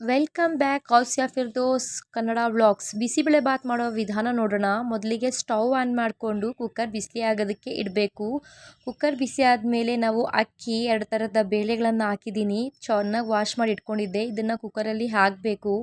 Welcome back Kousya Firdous, Kannada vlogs. Bisibele bath ಮಾಡೋ ವಿಧಾನ ನೋಡೋಣ. ಮೊದಲಿಗೆ ಸ್ಟವ್ ಆನ್ ಮಾಡಿಕೊಂಡು ಕುಕ್ಕರ್ ಬಿಸಿ ಆಗೋದಕ್ಕೆ ಇಡಬೇಕು. ಕುಕ್ಕರ್ ಬಿಸಿ ಆದಮೇಲೆ ನಾವು ಅಕ್ಕಿ, ಎರಡು ಥರದ ಬೇಳೆಗಳನ್ನು ಹಾಕಿದ್ದೀನಿ. ಚೆನ್ನಾಗಿ ವಾಶ್ ಮಾಡಿ ಇಟ್ಕೊಂಡಿದ್ದೆ. ಇದನ್ನು ಕುಕ್ಕರಲ್ಲಿ ಹಾಕಬೇಕು.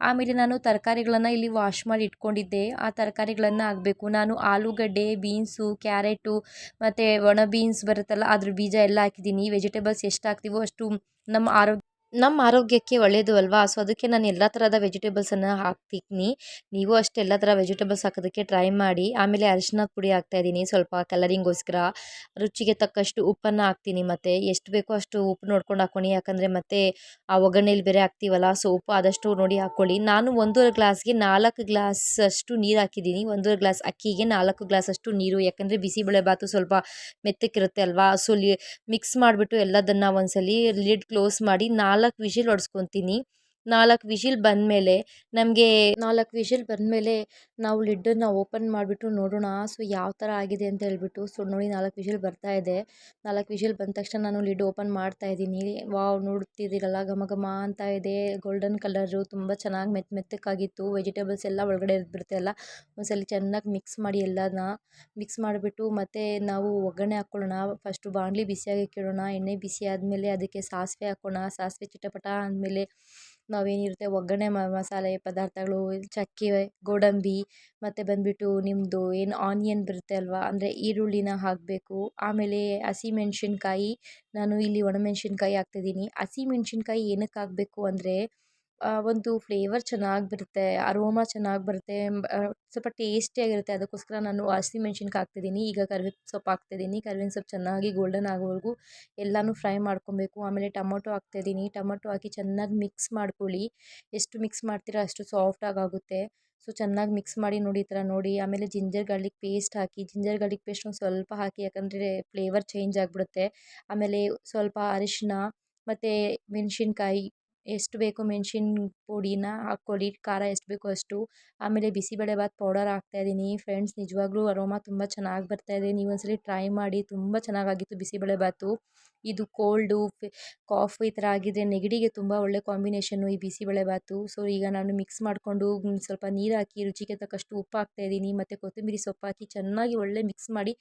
ಆಮೇಲೆ ನಾನು ತರಕಾರಿಗಳನ್ನು ಇಲ್ಲಿ ವಾಶ್ ಮಾಡಿ ಇಟ್ಕೊಂಡಿದ್ದೆ. ಆ ತರಕಾರಿಗಳನ್ನು ಹಾಕಬೇಕು. ನಾನು ಆಲೂಗಡ್ಡೆ, ಬೀನ್ಸು, ಕ್ಯಾರೆಟು ಮತ್ತು ಒಣ ಬೀನ್ಸ್ ಬರುತ್ತಲ್ಲ, ಅದ್ರ ಬೀಜ ಎಲ್ಲ ಹಾಕಿದ್ದೀನಿ. ವೆಜಿಟೇಬಲ್ಸ್ ಎಷ್ಟು ಹಾಕ್ತೀವೋ ಅಷ್ಟು ನಮ್ಮ ಆರೋಗ್ಯ ನಮ್ಮ ಆರೋಗ್ಯಕ್ಕೆ ಒಳ್ಳೆಯದು ಅಲ್ವಾ? ಸೊ, ಅದಕ್ಕೆ ನಾನು ಎಲ್ಲ ಥರದ ವೆಜಿಟೇಬಲ್ಸನ್ನು ಹಾಕ್ತೀನಿ ನೀವು ಅಷ್ಟೇ ಎಲ್ಲ ಥರ ವೆಜಿಟೇಬಲ್ಸ್ ಹಾಕೋದಕ್ಕೆ ಟ್ರೈ ಮಾಡಿ. ಆಮೇಲೆ ಅರಿಶಿನ ಪುಡಿ ಹಾಕ್ತಾಯಿದ್ದೀನಿ ಸ್ವಲ್ಪ ಕಲರಿಂಗೋಸ್ಕರ ರುಚಿಗೆ ತಕ್ಕಷ್ಟು ಉಪ್ಪನ್ನು ಹಾಕ್ತೀನಿ ಮತ್ತು. ಎಷ್ಟು ಬೇಕೋ ಅಷ್ಟು ಉಪ್ಪು ನೋಡ್ಕೊಂಡು ಹಾಕ್ಕೊಳ್ಳಿ ಯಾಕಂದರೆ ಮತ್ತೆ ಆ ಒಗ್ಗರಣೆಯಲ್ಲಿ ಬೇರೆ ಹಾಕ್ತೀವಲ್ಲ, ಸೊ ಉಪ್ಪು ಆದಷ್ಟು ನೋಡಿ ಹಾಕ್ಕೊಳ್ಳಿ ನಾನು ಒಂದೂವರೆ ಗ್ಲಾಸ್ಗೆ ನಾಲ್ಕು ಗ್ಲಾಸ್ ಅಷ್ಟು ನೀರು ಹಾಕಿದ್ದೀನಿ. ಒಂದೂವರೆ ಗ್ಲಾಸ್ ಅಕ್ಕಿಗೆ ನಾಲ್ಕು ಗ್ಲಾಸ್ ಅಷ್ಟು ನೀರು. ಯಾಕಂದರೆ ಬಿಸಿಬೇಳೆಬಾತು ಸ್ವಲ್ಪ ಮೆತ್ತಕ್ಕಿರುತ್ತೆ ಅಲ್ವಾ? ಸೊ ಮಿಕ್ಸ್ ಮಾಡಿಬಿಟ್ಟು ಎಲ್ಲದನ್ನು ಒಂದ್ಸಲಿ ಲಿಡ್ ಕ್ಲೋಸ್ ಮಾಡಿ ನಾಲ್ಕು ವಿಷಿಲ್ ಹೊಡ್ಸ್ಕೊತೀನಿ. ನಾಲ್ಕು ವಿಶಿಲ್ ಬಂದಮೇಲೆ ನಮಗೆ ನಾಲ್ಕು ವಿಶಿಲ್ ಬಂದಮೇಲೆ ನಾವು ಲಿಡ್ಡನ್ನು ಓಪನ್ ಮಾಡಿಬಿಟ್ಟು ನೋಡೋಣ, ಸೊ ಯಾವ ಥರ ಆಗಿದೆ ಅಂತ ಹೇಳ್ಬಿಟ್ಟು, ಸೊ ನೋಡಿ ನಾಲ್ಕು ವಿಶಿಲ್ ಬರ್ತಾ ಇದೆ. ನಾಲ್ಕು ವಿಶಿಲ್ ಬಂದ ತಕ್ಷಣ ನಾನು ಲಿಡ್ ಓಪನ್ ಮಾಡ್ತಾ ಇದ್ದೀನಿ. ವಾವ್, ನೋಡ್ತಿದ್ದೀರಲ್ಲ, ಘಮ ಘಮ ಅಂತ ಇದೆ. ಗೋಲ್ಡನ್ ಕಲರು ತುಂಬ ಚೆನ್ನಾಗಿ ಮೆತ್ತ ಮೆತ್ತಕ್ಕಾಗಿತ್ತು ವೆಜಿಟೇಬಲ್ಸ್ ಎಲ್ಲ ಒಳಗಡೆ ಬಿಡುತ್ತೆ ಒಂದ್ಸಲ ಚೆನ್ನಾಗಿ ಮಿಕ್ಸ್ ಮಾಡಿ ಎಲ್ಲನ ಮಿಕ್ಸ್ ಮಾಡಿಬಿಟ್ಟು ಮತ್ತು ನಾವು ಒಗ್ಗರಣೆ ಹಾಕ್ಕೊಳ್ಳೋಣ. ಫಸ್ಟು ಬಾಣಲಿ ಬಿಸಿಯಾಗಿ ಇಡೋಣ ಎಣ್ಣೆ ಬಿಸಿ ಆದಮೇಲೆ ಅದಕ್ಕೆ ಸಾಸಿವೆ ಹಾಕೋಣ ಸಾಸಿವೆ ಚಿಟಪಟ ಅಂದಮೇಲೆ ನಾವೇನಿರುತ್ತೆ ಒಗ್ಗರಣೆ ಮಸಾಲೆ ಪದಾರ್ಥಗಳು, ಚಕ್ಕೆ, ಗೋಡಂಬಿ, ಮತ್ತು ಬಂದುಬಿಟ್ಟು ನಿಮ್ಮದು ಏನು ಆನಿಯನ್ ಬರುತ್ತೆ ಅಲ್ವಾ, ಅಂದರೆ ಈರುಳ್ಳಿನ ಹಾಕಬೇಕು. ಆಮೇಲೆ ಹಸಿಮೆಣ್ಸಿನ್ಕಾಯಿ, ನಾನು ಇಲ್ಲಿ ಒಣಮೆಣ್ಸಿನ್ಕಾಯಿ ಹಾಕ್ತಿದ್ದೀನಿ. ಹಸಿಮೆಣ್ಸಿನ್ಕಾಯಿ ಏನಕ್ಕೆ ಹಾಕಬೇಕು ಅಂದರೆ ಒಂದು ಫ್ಲೇವರ್ ಚೆನ್ನಾಗಿ ಬರುತ್ತೆ ಅರೋಮಾ ಚೆನ್ನಾಗಿ ಬರುತ್ತೆ ಸ್ವಲ್ಪ ಟೇಸ್ಟಿಯಾಗಿರುತ್ತೆ ಅದಕ್ಕೋಸ್ಕರ ನಾನು ಹಸಿಮೆಣ್ಸಿನ್ಕಾಯಿ ಹಾಕ್ತಿದ್ದೀನಿ, ಈಗ ಕರಿಬೇವು ಸೊಪ್ಪು ಹಾಕ್ತಿದ್ದೀನಿ. ಕರ್ಬೇವಿನ ಸೊಪ್ಪು ಚೆನ್ನಾಗಿ ಗೋಲ್ಡನ್ ಆಗೋವರೆಗೂ ಎಲ್ಲನೂ ಫ್ರೈ ಮಾಡ್ಕೊಬೇಕು. ಆಮೇಲೆ ಟೊಮೊಟೊ ಹಾಕ್ತಾಯಿದ್ದೀನಿ ಟೊಮೊಟೊ ಹಾಕಿ ಚೆನ್ನಾಗಿ ಮಿಕ್ಸ್ ಮಾಡ್ಕೊಳ್ಳಿ. ಎಷ್ಟು ಮಿಕ್ಸ್ ಮಾಡ್ತೀರಾ ಅಷ್ಟು ಸಾಫ್ಟಾಗಿ ಆಗುತ್ತೆ. ಸೊ ಚೆನ್ನಾಗಿ ಮಿಕ್ಸ್ ಮಾಡಿ ನೋಡಿ ಈ ಥರ ನೋಡಿ. ಆಮೇಲೆ ಜಿಂಜರ್ ಗಾರ್ಲಿಕ್ ಪೇಸ್ಟ್ ಹಾಕಿ ಜಿಂಜರ್ ಗಾರ್ಲಿಕ್ ಪೇಸ್ಟ್ ಒಂದು ಸ್ವಲ್ಪ ಹಾಕಿ, ಯಾಕಂದರೆ ಫ್ಲೇವರ್ ಚೇಂಜ್ ಆಗಿಬಿಡುತ್ತೆ. ಆಮೇಲೆ ಸ್ವಲ್ಪ ಅರಿಶಿನ ಮತ್ತು ಮೆಣಸಿನ್ಕಾಯಿ ಎಷ್ಟು ಬೇಕು ಮೆಣ್ಸಿನ ಪುಡಿನ ಹಾಕ್ಕೊಳ್ಳಿ, ಖಾರ ಎಷ್ಟು ಬೇಕೋ ಅಷ್ಟು. ಆಮೇಲೆ ಬಿಸಿಬೇಳೆಬಾತ್ ಪೌಡರ್ ಹಾಕ್ತಾಯಿದ್ದೀನಿ ಫ್ರೆಂಡ್ಸ್ ನಿಜವಾಗ್ಲೂ ಅರೋಮಾ ತುಂಬ ಚೆನ್ನಾಗಿ ಇದೆ. ನೀವು ಒಂದ್ಸಲ ಟ್ರೈ ಮಾಡಿ, ತುಂಬ ಚೆನ್ನಾಗಾಗಿತ್ತು ಬಿಸಿಬೇಳೆಬಾತು ಇದು ಕೋಲ್ಡು ಕಾಫಿ ಈ ಥರ ಆಗಿದ್ದರೆ ನೆಗಡಿಗೆ ತುಂಬ ಒಳ್ಳೆ ಕಾಂಬಿನೇಷನ್ನು ಈ ಬಿಸಿಬೇಳೆಬಾತು ಸೊ ಈಗ ನಾನು ಮಿಕ್ಸ್ ಮಾಡಿಕೊಂಡು ಸ್ವಲ್ಪ ನೀರು ಹಾಕಿ, ರುಚಿಗೆ ತಕ್ಕಷ್ಟು ಉಪ್ಪು ಹಾಕ್ತಾಯಿದ್ದೀನಿ ಮತ್ತು ಕೊತ್ತಂಬರಿ ಸೊಪ್ಪು ಹಾಕಿ, ಚೆನ್ನಾಗಿ ಒಳ್ಳೆ ಮಿಕ್ಸ್ ಮಾಡಿ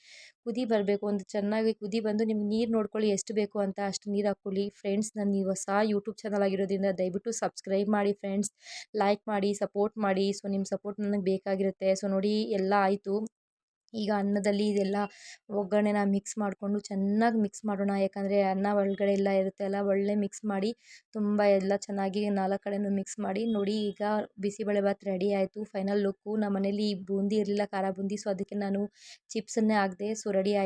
ಕುದಿ ಬರಬೇಕು. ಒಂದು ಚೆನ್ನಾಗಿ ಕುದಿ ಬಂದು ನಿಮ್ಗೆ ನೀರು ನೋಡ್ಕೊಳ್ಳಿ, ಎಷ್ಟು ಬೇಕು ಅಂತ ಅಷ್ಟು ನೀರು ಹಾಕ್ಕೊಳ್ಳಿ. ಫ್ರೆಂಡ್ಸ್ ನನ್ನ ಈ ಹೊಸ ಯೂಟ್ಯೂಬ್ ಚಾನಲ್ ಆಗಿರೋದ್ರಿಂದ ದಯವಿಟ್ಟು ಸಬ್ಸ್ಕ್ರೈಬ್ ಮಾಡಿ ಫ್ರೆಂಡ್ಸ್, ಲೈಕ್ ಮಾಡಿ, ಸಪೋರ್ಟ್ ಮಾಡಿ. ಸೊ ನಿಮ್ಮ ಸಪೋರ್ಟ್ ನನಗೆ ಬೇಕಾಗಿರುತ್ತೆ. ಸೊ, ನೋಡಿ ಎಲ್ಲ ಆಯಿತು. ಈಗ ಅನ್ನದಲ್ಲಿ ಇದೆಲ್ಲ ಒಗ್ಗರಣೆನ ಮಿಕ್ಸ್ ಮಾಡಿಕೊಂಡು ಚೆನ್ನಾಗಿ ಮಿಕ್ಸ್ ಮಾಡೋಣ. ಯಾಕಂದರೆ ಅನ್ನ ಒಳಗಡೆ ಎಲ್ಲ ಇರುತ್ತೆ ಅಲ್ಲ, ಒಳ್ಳೆ ಮಿಕ್ಸ್ ಮಾಡಿ ತುಂಬ ಎಲ್ಲ ಚೆನ್ನಾಗಿ ನಾಲ್ಕು ಕಡೆನೂ ಮಿಕ್ಸ್ ಮಾಡಿ. ನೋಡಿ, ಈಗ ಬಿಸಿಬೇಳೆಬಾತ್ ರೆಡಿ ಆಯಿತು. Final look. ನಮ್ಮ ಮನೇಲಿ ಬೂಂದಿ ಇರಲಿಲ್ಲ, ಖಾರ ಬೂಂದಿ. ಸೊ, ಅದಕ್ಕೆ ನಾನು ಚಿಪ್ಸನ್ನೇ ಹಾಕಿದೆ. ಸೊ, ರೆಡಿ ಆಯಿತು.